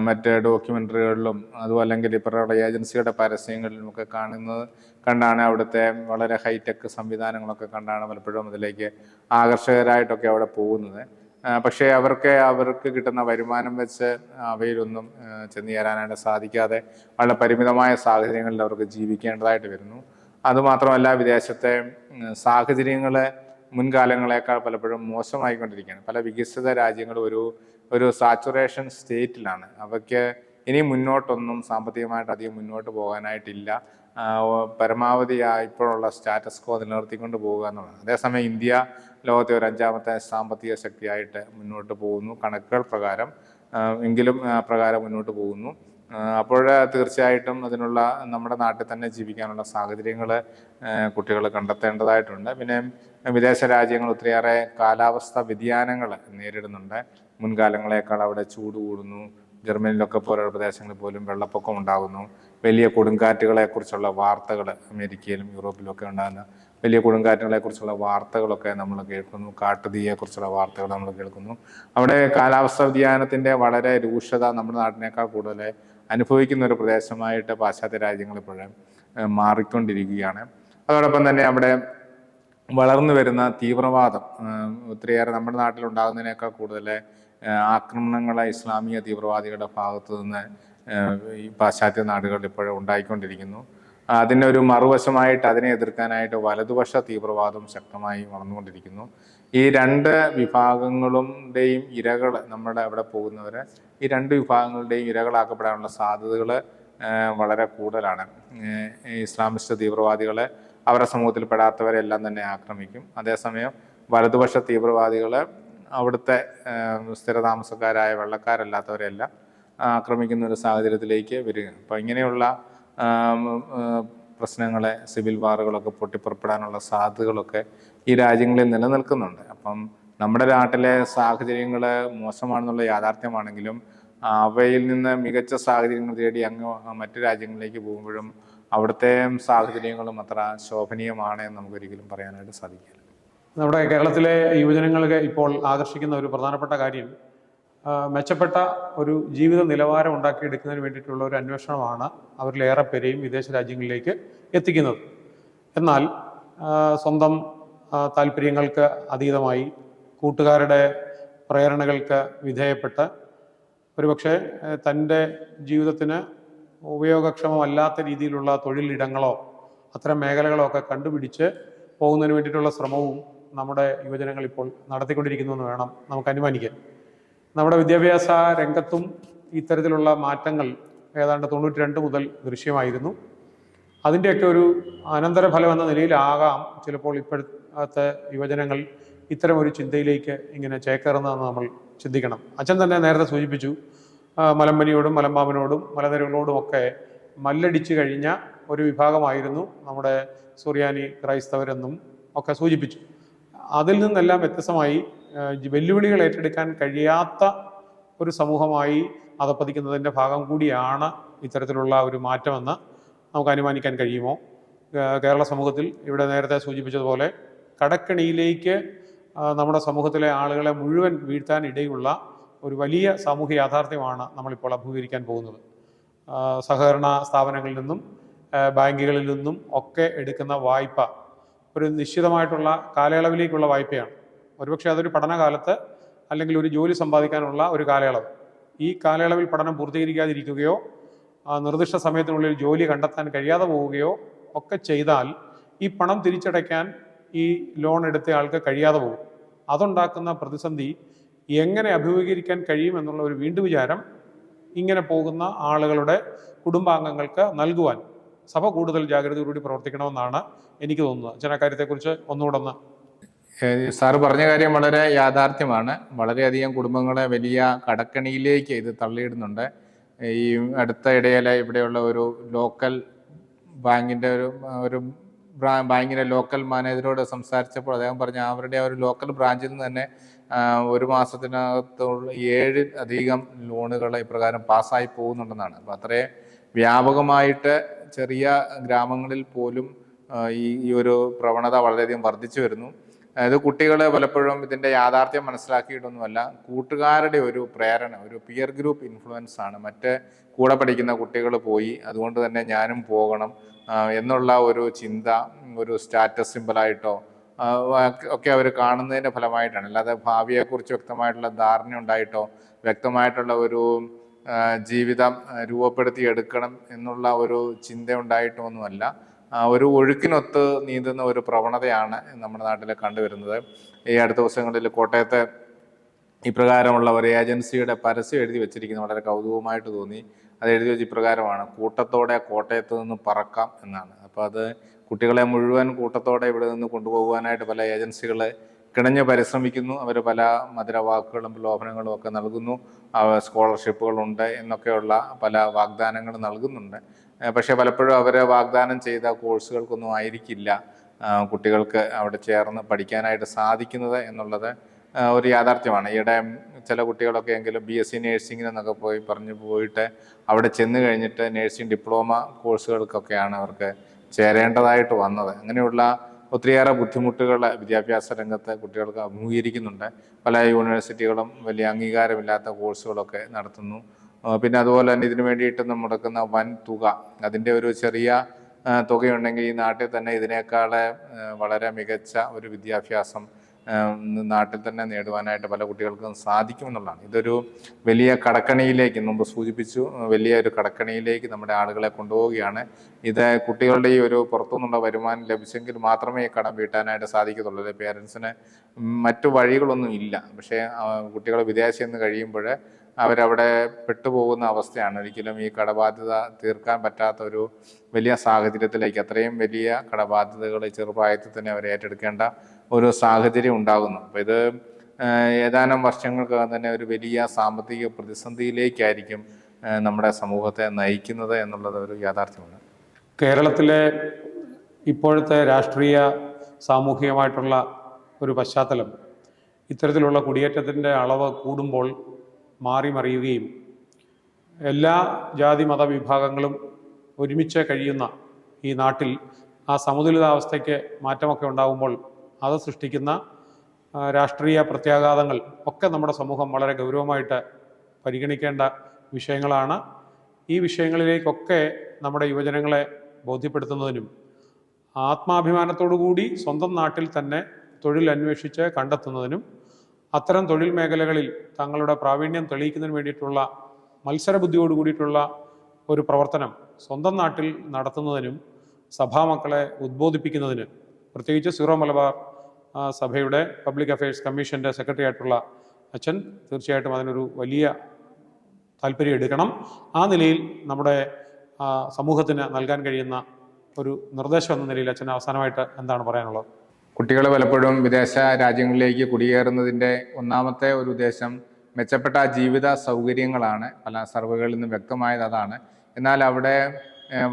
മറ്റ് ഡോക്യുമെന്ററികളിലും അതും അല്ലെങ്കിൽ ഇപ്പറയുള്ള ഏജൻസിയുടെ പരസ്യങ്ങളിലും ഒക്കെ കാണുന്നത് കണ്ടാണ് അവിടുത്തെ വളരെ ഹൈടെക് സംവിധാനങ്ങളൊക്കെ കണ്ടാണ് പലപ്പോഴും അതിലേക്ക് ആകർഷകരായിട്ടൊക്കെ അവിടെ പോകുന്നത്. പക്ഷേ അവർക്ക് അവർക്ക് കിട്ടുന്ന വരുമാനം വെച്ച് അവയിലൊന്നും ചെന്ന് ചേരാനായിട്ട് സാധിക്കാതെ വളരെ പരിമിതമായ സാഹചര്യങ്ങളിൽ അവർക്ക് ജീവിക്കേണ്ടതായിട്ട് വരുന്നു. അതുമാത്രമല്ല വിദേശത്തെ സാഹചര്യങ്ങൾ മുൻകാലങ്ങളെക്കാൾ പലപ്പോഴും മോശമായിക്കൊണ്ടിരിക്കുകയാണ്. പല വികസിത രാജ്യങ്ങളും ഒരു ഒരു സാച്ചുറേഷൻ സ്റ്റേറ്റിലാണ്. അവയ്ക്ക് ഇനി മുന്നോട്ടൊന്നും സാമ്പത്തികമായിട്ട് അധികം മുന്നോട്ട് പോകാനായിട്ടില്ല. പരമാവധി ആ ഇപ്പോഴുള്ള സ്റ്റാറ്റസ് കോ നിലനിർത്തിക്കൊണ്ട് പോകുക എന്നുള്ളതാണ്. അതേസമയം ഇന്ത്യ ലോകത്തെ ഒരു അഞ്ചാമത്തെ സാമ്പത്തിക ശക്തിയായിട്ട് മുന്നോട്ട് പോകുന്നു. കണക്കുകൾ പ്രകാരം എങ്കിലും പ്രകാരം മുന്നോട്ട് പോകുന്നു. അപ്പോൾ തീർച്ചയായിട്ടും അതിനുള്ള നമ്മുടെ നാട്ടിൽ തന്നെ ജീവിക്കാനുള്ള സാഹചര്യങ്ങൾ കുട്ടികൾ കണ്ടെത്തേണ്ടതായിട്ടുണ്ട്. പിന്നെ വിദേശ രാജ്യങ്ങൾ ഒത്തിരിയേറെ കാലാവസ്ഥ വ്യതിയാനങ്ങൾ നേരിടുന്നുണ്ട്. മുൻകാലങ്ങളെക്കാൾ അവിടെ ചൂട് കൂടുന്നു. ജർമ്മനിയിലൊക്കെ പോലുള്ള പ്രദേശങ്ങളിൽ പോലും വെള്ളപ്പൊക്കം ഉണ്ടാകുന്നു. വലിയ കൊടുങ്കാറ്റുകളെ കുറിച്ചുള്ള വാർത്തകൾ അമേരിക്കയിലും യൂറോപ്പിലും ഒക്കെ ഉണ്ടാകുന്ന വലിയ കൊടുങ്കാറ്റുകളെ കുറിച്ചുള്ള വാർത്തകളൊക്കെ നമ്മൾ കേൾക്കുന്നു. കാട്ടുതീയെ കുറിച്ചുള്ള വാർത്തകൾ നമ്മൾ കേൾക്കുന്നു. അവിടെ കാലാവസ്ഥ വ്യതിയാനത്തിന്റെ വളരെ രൂക്ഷത നമ്മുടെ നാട്ടിനേക്കാൾ കൂടുതൽ അനുഭവിക്കുന്ന ഒരു പ്രദേശമായിട്ട് പാശ്ചാത്യ രാജ്യങ്ങൾ ഇപ്പോഴും മാറിക്കൊണ്ടിരിക്കുകയാണ്. അതോടൊപ്പം തന്നെ അവിടെ വളർന്നു വരുന്ന തീവ്രവാദം ഒത്തിരിയേറെ നമ്മുടെ നാട്ടിലുണ്ടാകുന്നതിനേക്കാൾ കൂടുതൽ ഏഹ്, ആക്രമണങ്ങൾ ഇസ്ലാമിക തീവ്രവാദികളുടെ ഭാഗത്തു നിന്ന് ഈ പാശ്ചാത്യ നാടുകളിൽ ഇപ്പോഴും ഉണ്ടായിക്കൊണ്ടിരിക്കുന്നു. അതിന്റെ ഒരു മറുവശമായിട്ട് അതിനെ എതിർക്കാനായിട്ട് വലതുപക്ഷ തീവ്രവാദം ശക്തമായി വളർന്നുകൊണ്ടിരിക്കുന്നു. ഈ രണ്ട് വിഭാഗങ്ങളുടെയും ഇരകൾ നമ്മുടെ അവിടെ പോകുന്നവർ ഈ രണ്ട് വിഭാഗങ്ങളുടെയും ഇരകളാക്കപ്പെടാനുള്ള സാധ്യതകൾ വളരെ കൂടുതലാണ്. ഇസ്ലാമിസ്റ്റ് തീവ്രവാദികൾ അവരുടെ സമൂഹത്തിൽ പെടാത്തവരെല്ലാം തന്നെ ആക്രമിക്കും. അതേസമയം വലതുപക്ഷ തീവ്രവാദികൾ അവിടുത്തെ സ്ഥിരതാമസക്കാരായ വെള്ളക്കാരല്ലാത്തവരെല്ലാം ആക്രമിക്കുന്ന ഒരു സാഹചര്യത്തിലേക്ക് വരിക. അപ്പോൾ ഇങ്ങനെയുള്ള പ്രശ്നങ്ങളെ സിവിൽ വാറുകളൊക്കെ പൊട്ടിപ്പുറപ്പെടാനുള്ള സാധ്യതകളൊക്കെ ഈ രാജ്യങ്ങളിൽ നിലനിൽക്കുന്നുണ്ട്. അപ്പം നമ്മുടെ നാട്ടിലെ സാഹചര്യങ്ങൾ മോശമാണെന്നുള്ള യാഥാർത്ഥ്യമാണെങ്കിലും അവയിൽ നിന്ന് മികച്ച സാഹചര്യങ്ങൾ തേടി അങ്ങ് മറ്റു രാജ്യങ്ങളിലേക്ക് പോകുമ്പോഴും അവിടുത്തെ സാഹചര്യങ്ങളും അത്ര ശോഭനീയമാണ് എന്ന് നമുക്കൊരിക്കലും പറയാനായിട്ട് സാധിക്കില്ല. നമ്മുടെ കേരളത്തിലെ യുവജനങ്ങൾക്ക് ഇപ്പോൾ ആകർഷിക്കുന്ന ഒരു പ്രധാനപ്പെട്ട കാര്യം മെച്ചപ്പെട്ട ഒരു ജീവിത നിലവാരം ഉണ്ടാക്കിയെടുക്കുന്നതിന് വേണ്ടിയിട്ടുള്ള ഒരു അന്വേഷണമാണ് അവരിലേറെ പേരെയും വിദേശ രാജ്യങ്ങളിലേക്ക് എത്തിക്കുന്നത്. എന്നാൽ സ്വന്തം താല്പര്യങ്ങൾക്ക് അതീതമായി കൂട്ടുകാരുടെ പ്രേരണകൾക്ക് വിധേയപ്പെട്ട് ഒരുപക്ഷെ തന്റെ ജീവിതത്തിന് ഉപയോഗക്ഷമമല്ലാത്ത രീതിയിലുള്ള തൊഴിലിടങ്ങളോ അത്തരം മേഖലകളോ ഒക്കെ കണ്ടുപിടിച്ച് പോകുന്നതിന് വേണ്ടിയിട്ടുള്ള ശ്രമവും നമ്മുടെ യുവജനങ്ങൾ ഇപ്പോൾ നടത്തിക്കൊണ്ടിരിക്കുന്നു എന്ന് വേണം നമുക്ക് അനുമാനിക്കാൻ. നമ്മുടെ വിദ്യാഭ്യാസ രംഗത്തും ഇത്തരത്തിലുള്ള മാറ്റങ്ങൾ ഏതാണ്ട് തൊണ്ണൂറ്റി രണ്ട് മുതൽ ദൃശ്യമായിരുന്നു. അതിന്റെയൊക്കെ ഒരു അനന്തരഫലം എന്ന നിലയിലാകാം ചിലപ്പോൾ ഇപ്പോഴത്തെ യുവജനങ്ങൾ ഇത്തരം ഒരു ചിന്തയിലേക്ക് ഇങ്ങനെ ചേക്കേറുന്നതെന്ന് നമ്മൾ ചിന്തിക്കണം. അച്ഛൻ തന്നെ നേരത്തെ സൂചിപ്പിച്ചു മലമ്പനിയോടും മലമ്പാമ്പനോടും മലനിരകളോടും ഒക്കെ മല്ലടിച്ചു കഴിഞ്ഞ ഒരു വിഭാഗമായിരുന്നു നമ്മുടെ സുറിയാനി ക്രൈസ്തവരെന്നും ഒക്കെ സൂചിപ്പിച്ചു. അതിൽ നിന്നെല്ലാം വ്യത്യസ്തമായി വെല്ലുവിളികൾ ഏറ്റെടുക്കാൻ കഴിയാത്ത ഒരു സമൂഹമായി അധപ്പതിക്കുന്നതിന്റെ ഭാഗം കൂടിയാണ് ഇത്തരത്തിലുള്ള ഒരു മാറ്റമെന്ന് നമുക്ക് അനുമാനിക്കാൻ കഴിയുമോ? കേരള സമൂഹത്തിൽ ഇവിടെ നേരത്തെ സൂചിപ്പിച്ചതുപോലെ കടക്കണിയിലേക്ക് നമ്മുടെ സമൂഹത്തിലെ ആളുകളെ മുഴുവൻ വീഴ്ത്താൻ ഇടയുള്ള ഒരു വലിയ സാമൂഹ്യ യാഥാർത്ഥ്യമാണ് നമ്മളിപ്പോൾ അഭിമുഖീകരിക്കാൻ പോകുന്നത്. സഹകരണ സ്ഥാപനങ്ങളിൽ നിന്നും ബാങ്കുകളിൽ നിന്നും ഒക്കെ എടുക്കുന്ന വായ്പ ഒരു നിശ്ചിതമായിട്ടുള്ള കാലയളവിലേക്കുള്ള വായ്പയാണ്. ഒരുപക്ഷെ അതൊരു പഠനകാലത്ത് അല്ലെങ്കിൽ ഒരു ജോലി സമ്പാദിക്കാനുള്ള ഒരു കാലയളവ്. ഈ കാലയളവിൽ പഠനം പൂർത്തീകരിക്കാതിരിക്കുകയോ നിർദ്ദിഷ്ട സമയത്തിനുള്ളിൽ ജോലി കണ്ടെത്താൻ കഴിയാതെ പോവുകയോ ഒക്കെ ചെയ്താൽ ഈ പണം തിരിച്ചടയ്ക്കാൻ ഈ ലോൺ എടുത്ത ആൾക്ക് കഴിയാതെ പോകും. അതുണ്ടാക്കുന്ന പ്രതിസന്ധി എങ്ങനെ അഭിമുഖീകരിക്കാൻ കഴിയുമെന്നുള്ള ഒരു വീണ്ടും വിചാരം ഇങ്ങനെ പോകുന്ന ആളുകളുടെ കുടുംബാംഗങ്ങൾക്ക് നൽകുവാൻ സഭ കൂടുതൽ ജാഗ്രതയോടുകൂടി പ്രവർത്തിക്കണമെന്നാണ് എനിക്ക് തോന്നുന്നത്. ആ കാര്യത്തെക്കുറിച്ച് ഒന്നുകൂടെ ഒന്ന് സാറ് പറഞ്ഞ കാര്യം വളരെ യാഥാർത്ഥ്യമാണ്. വളരെയധികം കുടുംബങ്ങളെ വലിയ കടക്കണിയിലേക്ക് ഇത് തള്ളിയിടുന്നുണ്ട്. ഈ അടുത്ത ഇടയിലെ ഇവിടെയുള്ള ഒരു ലോക്കൽ ബാങ്കിന്റെ ഒരു ഒരു ബാങ്കിന്റെ ലോക്കൽ മാനേജരോട് സംസാരിച്ചപ്പോൾ അദ്ദേഹം പറഞ്ഞ അവരുടെ ഒരു ലോക്കൽ ബ്രാഞ്ചിൽ നിന്ന് തന്നെ ഒരു മാസത്തിനകത്തുള്ള ഏഴ് അധികം ലോണുകൾ ഇപ്രകാരം പാസ്സായി പോകുന്നുണ്ടെന്നാണ്. അപ്പോൾ അത്രയും വ്യാപകമായിട്ട് ചെറിയ ഗ്രാമങ്ങളിൽ പോലും ഈ ഈ ഒരു പ്രവണത വളരെയധികം വർദ്ധിച്ചു വരുന്നു. അതായത് കുട്ടികൾ പലപ്പോഴും ഇതിന്റെ യാഥാർത്ഥ്യം മനസ്സിലാക്കിയിട്ടൊന്നുമല്ല. കൂട്ടുകാരുടെ ഒരു പ്രേരണ ഒരു പിയർ ഗ്രൂപ്പ് ഇൻഫ്ലുവൻസ് ആണ്. മറ്റ് കൂടെ പഠിക്കുന്ന കുട്ടികൾ പോയി അതുകൊണ്ട് തന്നെ ഞാനും പോകണം എന്നുള്ള ഒരു ചിന്ത ഒരു സ്റ്റാറ്റസ് സിമ്പിളായിട്ടോ ഒക്കെ- അവർ കാണുന്നതിന്റെ ഫലമായിട്ടാണ്. അല്ലാതെ ഭാവിയെക്കുറിച്ച് വ്യക്തമായിട്ടുള്ള ധാരണ ഉണ്ടായിട്ടോ വ്യക്തമായിട്ടുള്ള ഒരു ജീവിതം രൂപപ്പെടുത്തിയെടുക്കണം എന്നുള്ള ഒരു ചിന്ത ഉണ്ടായിട്ടൊന്നുമല്ല ഒരു ഒഴുക്കിനൊത്ത് നീന്തുന്ന ഒരു പ്രവണതയാണ് നമ്മുടെ നാട്ടിൽ കണ്ടുവരുന്നത്. ഈ അടുത്ത ദിവസങ്ങളിൽ കോട്ടയത്തെ ഇപ്രകാരമുള്ള ഒരു ഏജൻസിയുടെ പരസ്യം എഴുതി വെച്ചിരിക്കുന്നത് വളരെ കൗതുകമായിട്ട് തോന്നി. അത് എഴുതി വെച്ച് ഇപ്രകാരമാണ് കൂട്ടത്തോടെ കോട്ടയത്ത് നിന്ന് പറക്കാം എന്നാണ്. അപ്പോൾ അത് കുട്ടികളെ മുഴുവൻ കൂട്ടത്തോടെ ഇവിടെ നിന്ന് കൊണ്ടുപോകുവാനായിട്ട് പല ഏജൻസികൾ കിണഞ്ഞ് പരിശ്രമിക്കുന്നു. അവർ പല മധുരവാക്കുകളും പ്രലോഭനങ്ങളും ഒക്കെ നൽകുന്നു. സ്കോളർഷിപ്പുകളുണ്ട് എന്നൊക്കെയുള്ള പല വാഗ്ദാനങ്ങൾ നൽകുന്നുണ്ട്. പക്ഷേ പലപ്പോഴും അവർ വാഗ്ദാനം ചെയ്ത കോഴ്സുകൾക്കൊന്നും ആയിരിക്കില്ല കുട്ടികൾക്ക് അവിടെ ചേർന്ന് പഠിക്കാനായിട്ട് സാധിക്കുന്നത് എന്നുള്ളത് ഒരു യാഥാർത്ഥ്യമാണ്. ഈയിടെ ചില കുട്ടികളൊക്കെ എങ്കിലും ബി എസ് സി നേഴ്സിംഗിനെന്നൊക്കെ പോയി പറഞ്ഞു പോയിട്ട് അവിടെ ചെന്ന് കഴിഞ്ഞിട്ട് നേഴ്സിംഗ് ഡിപ്ലോമ കോഴ്സുകൾക്കൊക്കെയാണ് അവർക്ക് ചേരേണ്ടതായിട്ട് വന്നത്. അങ്ങനെയുള്ള ഒത്തിരിയേറെ ബുദ്ധിമുട്ടുകൾ വിദ്യാഭ്യാസ രംഗത്ത് കുട്ടികൾക്ക് അഭിമുഖീകരിക്കുന്നുണ്ട്. പല യൂണിവേഴ്സിറ്റികളും വലിയ അംഗീകാരമില്ലാത്ത കോഴ്സുകളൊക്കെ നടത്തുന്നു. പിന്നെ അതുപോലെ തന്നെ ഇതിനു വേണ്ടിയിട്ട് മുടക്കുന്ന വൻ തുക അതിന്റെ ഒരു ചെറിയ തുകയുണ്ടെങ്കിൽ ഈ നാട്ടിൽ തന്നെ ഇതിനേക്കാൾ വളരെ മികച്ച ഒരു വിദ്യാഭ്യാസം നാട്ടിൽ തന്നെ നേടുവാനായിട്ട് പല കുട്ടികൾക്കും സാധിക്കുമെന്നുള്ളതാണ് ഇതൊരു വലിയ കടക്കണിയിലേക്ക് മുമ്പ് സൂചിപ്പിച്ചു വലിയ ഒരു കടക്കണിയിലേക്ക് നമ്മുടെ ആളുകളെ കൊണ്ടുപോവുകയാണ്. ഇത് കുട്ടികളുടെ ഈ ഒരു പുറത്തുനിന്നുള്ള വരുമാനം ലഭിച്ചെങ്കിൽ മാത്രമേ കടം വീട്ടാനായിട്ട് സാധിക്കത്തുള്ളൂ. അല്ലെ പേരൻസിന് മറ്റു വഴികളൊന്നും ഇല്ല. പക്ഷേ കുട്ടികൾ വിദേശത്ത് നിന്ന് കഴിയുമ്പോൾ അവരവിടെ പെട്ടുപോകുന്ന അവസ്ഥയാണ്. ഒരിക്കലും ഈ കടബാധ്യത തീർക്കാൻ പറ്റാത്ത ഒരു വലിയ സാഹചര്യത്തിലേക്ക് അത്രയും വലിയ കടബാധ്യതകൾ ചെറുപ്രായത്തിൽ തന്നെ അവർ ഏറ്റെടുക്കേണ്ട ഒരു സാഹചര്യം ഉണ്ടാകുന്നു. അപ്പോൾ ഇത് ഏതാനും വർഷങ്ങൾക്കകം തന്നെ ഒരു വലിയ സാമ്പത്തിക പ്രതിസന്ധിയിലേക്കായിരിക്കും നമ്മുടെ സമൂഹത്തെ നയിക്കുന്നത് എന്നുള്ളത് ഒരു യാഥാർത്ഥ്യമാണ്. കേരളത്തിലെ ഇപ്പോഴത്തെ രാഷ്ട്രീയ സാമൂഹികമായിട്ടുള്ള ഒരു പശ്ചാത്തലം ഇത്തരത്തിലുള്ള കുടിയേറ്റത്തിന്റെ അളവ് കൂടുമ്പോൾ മാറി മറിയുകയും എല്ലാ ജാതി മത വിഭാഗങ്ങളും ഒരുമിച്ച് കഴിയുന്ന ഈ നാട്ടിൽ ആ സമതുലിതാവസ്ഥയ്ക്ക് മാറ്റമൊക്കെ ഉണ്ടാകുമ്പോൾ അത് സൃഷ്ടിക്കുന്ന രാഷ്ട്രീയ പ്രത്യാഘാതങ്ങൾ ഒക്കെ നമ്മുടെ സമൂഹം വളരെ ഗൗരവമായിട്ട് പരിഗണിക്കേണ്ട വിഷയങ്ങളാണ്. ഈ വിഷയങ്ങളിലേക്കൊക്കെ നമ്മുടെ യുവജനങ്ങളെ ബോധ്യപ്പെടുത്തുന്നതിനും ആത്മാഭിമാനത്തോടുകൂടി സ്വന്തം നാട്ടിൽ തന്നെ തൊഴിൽ അന്വേഷിച്ച് കണ്ടെത്തുന്നതിനും അത്തരം തൊഴിൽ മേഖലകളിൽ തങ്ങളുടെ പ്രാവീണ്യം തെളിയിക്കുന്നതിന് വേണ്ടിയിട്ടുള്ള മത്സരബുദ്ധിയോട് കൂടിയിട്ടുള്ള ഒരു പ്രവർത്തനം സ്വന്തം നാട്ടിൽ നടത്തുന്നതിനും സഭാമക്കളെ ഉദ്ബോധിപ്പിക്കുന്നതിന് പ്രത്യേകിച്ച് സീറോ മലബാർ സഭയുടെ പബ്ലിക് അഫയേഴ്സ് കമ്മീഷന്റെ സെക്രട്ടറി ആയിട്ടുള്ള അച്ഛൻ തീർച്ചയായിട്ടും അതിനൊരു വലിയ താല്പര്യം എടുക്കണം. ആ നിലയിൽ നമ്മുടെ സമൂഹത്തിന് നൽകാൻ കഴിയുന്ന ഒരു നിർദ്ദേശം എന്ന നിലയിൽ അച്ഛൻ അവസാനമായിട്ട് എന്താണ് പറയാനുള്ളത്? കുട്ടികൾ പലപ്പോഴും വിദേശ രാജ്യങ്ങളിലേക്ക് കുടിയേറുന്നതിന്റെ ഒന്നാമത്തെ ഒരു ഉദ്ദേശം മെച്ചപ്പെട്ട ജീവിത സൗകര്യങ്ങളാണ്. പല സർവേകളിൽ നിന്നും വ്യക്തമായത് അതാണ്. എന്നാൽ അവിടെ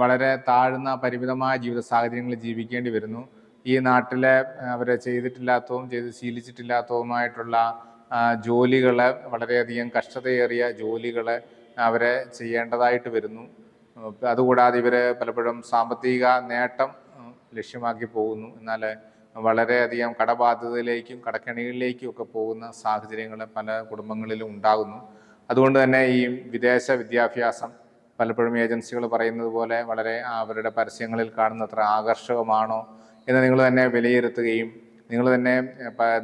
വളരെ താഴ്ന്ന പരിമിതമായ ജീവിത സാഹചര്യങ്ങളിൽ ജീവിക്കേണ്ടി വരുന്നു. ഈ നാട്ടിലെ അവരെ ചെയ്തിട്ടില്ലാത്തതും ചെയ്ത് ശീലിച്ചിട്ടില്ലാത്തതുമായിട്ടുള്ള ജോലികൾ വളരെയധികം കഷ്ടതയേറിയ ജോലികൾ അവരെ ചെയ്യേണ്ടതായിട്ട് വരുന്നു. അതുകൂടാതെ ഇവർ പലപ്പോഴും സാമ്പത്തിക നേട്ടം ലക്ഷ്യമാക്കി പോകുന്നു. എന്നാൽ വളരെയധികം കടബാധ്യതയിലേക്കും കടക്കെണികളിലേക്കും ഒക്കെ പോകുന്ന സാഹചര്യങ്ങൾ പല കുടുംബങ്ങളിലും ഉണ്ടാകുന്നു. അതുകൊണ്ട് തന്നെ ഈ വിദേശ വിദ്യാഭ്യാസം പലപ്പോഴും ഏജൻസികൾ പറയുന്നത് പോലെ വളരെ അവരുടെ പരസ്യങ്ങളിൽ കാണുന്നത്ര ആകർഷകമാണോ എന്ന് നിങ്ങൾ തന്നെ വിലയിരുത്തുകയും നിങ്ങൾ തന്നെ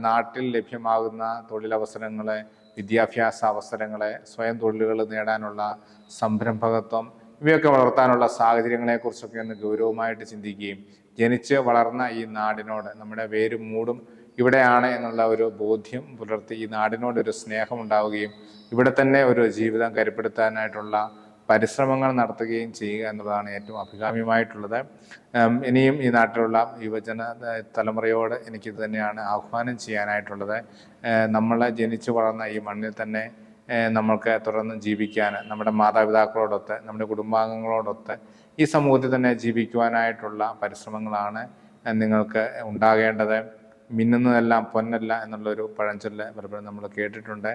നാട്ടിൽ ലഭ്യമാകുന്ന തൊഴിലവസരങ്ങളെ വിദ്യാഭ്യാസ അവസരങ്ങളെ സ്വയം തൊഴിലുകൾ നേടാനുള്ള സംരംഭകത്വം ഇവയൊക്കെ വളർത്താനുള്ള സാഹചര്യങ്ങളെക്കുറിച്ചൊക്കെ ഒന്ന് ഗൗരവമായിട്ട് ചിന്തിക്കുകയും ജനിച്ച് വളർന്ന ഈ നാടിനോട് നമ്മുടെ വേരും മൂടും ഇവിടെയാണ് എന്നുള്ള ഒരു ബോധ്യം പുലർത്തി ഈ നാടിനോടൊരു സ്നേഹം ഉണ്ടാവുകയും ഇവിടെ തന്നെ ഒരു ജീവിതം കരുപ്പെടുത്താനായിട്ടുള്ള പരിശ്രമങ്ങൾ നടത്തുകയും ചെയ്യുക എന്നുള്ളതാണ് ഏറ്റവും അഭികാമ്യമായിട്ടുള്ളത്. ഇനിയും ഈ നാട്ടിലുള്ള യുവജന തലമുറയോട് എനിക്കിത് തന്നെയാണ് ആഹ്വാനം ചെയ്യാനായിട്ടുള്ളത്. നമ്മൾ ജനിച്ചു വളർന്ന ഈ മണ്ണിൽ തന്നെ നമ്മൾക്ക് തുടർന്ന് ജീവിക്കാൻ നമ്മുടെ മാതാപിതാക്കളോടൊത്ത് നമ്മുടെ കുടുംബാംഗങ്ങളോടൊത്ത് ഈ സമൂഹത്തിൽ തന്നെ ജീവിക്കുവാനായിട്ടുള്ള പരിശ്രമങ്ങളാണ് നിങ്ങൾക്ക് ഉണ്ടാകേണ്ടത്. മിന്നുന്നതെല്ലാം പൊന്നല്ല എന്നുള്ളൊരു പഴഞ്ചൊല്ല് പലപ്പോഴും നമ്മൾ കേട്ടിട്ടുണ്ട്.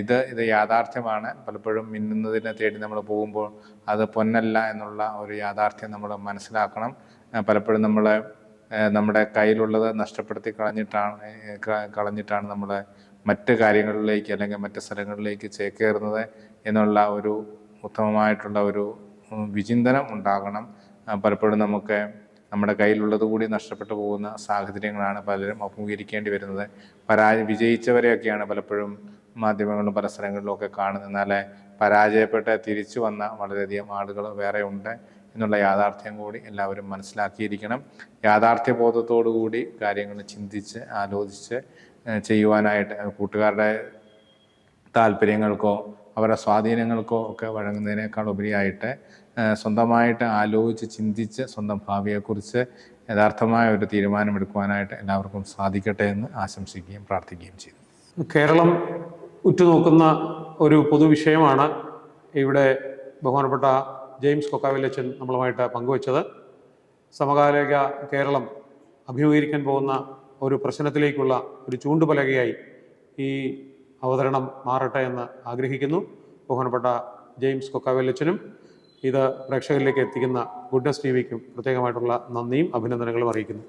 ഇത് ഇത് യാഥാർത്ഥ്യമാണ്. പലപ്പോഴും മിന്നുന്നതിനെ തേടി നമ്മൾ പോകുമ്പോൾ അത് പൊന്നല്ല എന്നുള്ള ഒരു യാഥാർത്ഥ്യം നമ്മൾ മനസ്സിലാക്കണം. പലപ്പോഴും നമ്മൾ നമ്മുടെ കയ്യിലുള്ളത് നഷ്ടപ്പെടുത്തി കളഞ്ഞിട്ടാണ് കളഞ്ഞിട്ടാണ് നമ്മൾ മറ്റ് കാര്യങ്ങളിലേക്ക് അല്ലെങ്കിൽ മറ്റ് സ്ഥലങ്ങളിലേക്ക് ചേക്കേറുന്നത് എന്നുള്ള ഒരു ഉത്തമമായിട്ടുള്ള ഒരു വിചിന്തനം ഉണ്ടാകണം. പലപ്പോഴും നമുക്ക് നമ്മുടെ കയ്യിലുള്ളത് കൂടി നഷ്ടപ്പെട്ടു പോകുന്ന സാഹചര്യങ്ങളാണ് പലരും അഭിമുഖീകരിക്കേണ്ടി വരുന്നത്. പരാജയ വിജയിച്ചവരെയൊക്കെയാണ് പലപ്പോഴും മാധ്യമങ്ങളിലും പല സ്ഥലങ്ങളിലും ഒക്കെ കാണുന്നത്. എന്നാൽ പരാജയപ്പെട്ട് തിരിച്ചു വന്ന വളരെയധികം ആളുകൾ വേറെ ഉണ്ട് എന്നുള്ള യാഥാർത്ഥ്യം കൂടി എല്ലാവരും മനസ്സിലാക്കിയിരിക്കണം. യാഥാർത്ഥ്യ ബോധത്തോടു കൂടി കാര്യങ്ങൾ ചിന്തിച്ച് ആലോചിച്ച് ചെയ്യുവാനായിട്ട് കൂട്ടുകാരുടെ താല്പര്യങ്ങൾക്കോ അവരുടെ സ്വാധീനങ്ങൾക്കോ ഒക്കെ വഴങ്ങുന്നതിനേക്കാൾ ഉപരിയായിട്ട് സ്വന്തമായിട്ട് ആലോചിച്ച് ചിന്തിച്ച് സ്വന്തം ഭാവിയെക്കുറിച്ച് യഥാർത്ഥമായ ഒരു തീരുമാനമെടുക്കുവാനായിട്ട് എല്ലാവർക്കും സാധിക്കട്ടെ എന്ന് ആശംസിക്കുകയും പ്രാർത്ഥിക്കുകയും ചെയ്തു. കേരളം ഉറ്റുനോക്കുന്ന ഒരു പൊതുവിഷയമാണ് ഇവിടെ ബഹുമാനപ്പെട്ട ജെയിംസ് കൊക്കാവിലച്ചൻ നമ്മളുമായിട്ട് പങ്കുവച്ചത്. സമകാലിക കേരളം അഭിമുഖീകരിക്കാൻ പോകുന്ന ഒരു പ്രശ്നത്തിലേക്കുള്ള ഒരു ചൂണ്ടുപലകയായി ഈ അവതരണം മാറട്ടെ എന്ന് ആഗ്രഹിക്കുന്നു. ബഹുമാനപ്പെട്ട ജെയിംസ് കൊക്കാവിലച്ചനും ഇത് പ്രേക്ഷകരിലേക്ക് എത്തിക്കുന്ന ഗുഡ്നസ് ടി വിക്കും പ്രത്യേകമായിട്ടുള്ള നന്ദിയും അഭിനന്ദനങ്ങളും അറിയിക്കുന്നു.